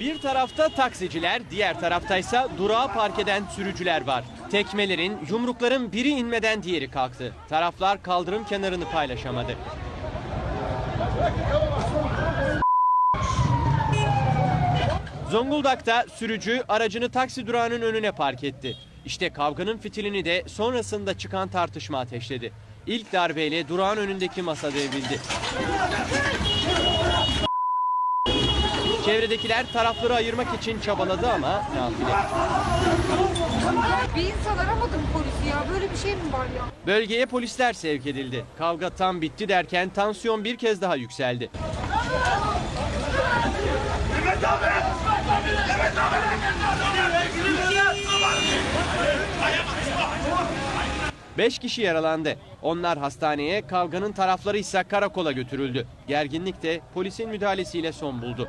Bir tarafta taksiciler, diğer taraftaysa durağa park eden sürücüler var. Tekmelerin, yumrukların biri inmeden diğeri kalktı. Taraflar kaldırım kenarını paylaşamadı. Zonguldak'ta sürücü aracını taksi durağının önüne park etti. İşte kavganın fitilini de sonrasında çıkan tartışma ateşledi. İlk darbeyle durağın önündeki masa devrildi. Çevredekiler tarafları ayırmak için çabaladı ama nafile. Bir insan aramadı mı polisi ya? Böyle bir şey mi var ya? Bölgeye polisler sevk edildi. Kavga tam bitti derken tansiyon bir kez daha yükseldi. Beş kişi yaralandı. Onlar hastaneye, kavganın tarafları ise karakola götürüldü. Gerginlik de polisin müdahalesiyle son buldu.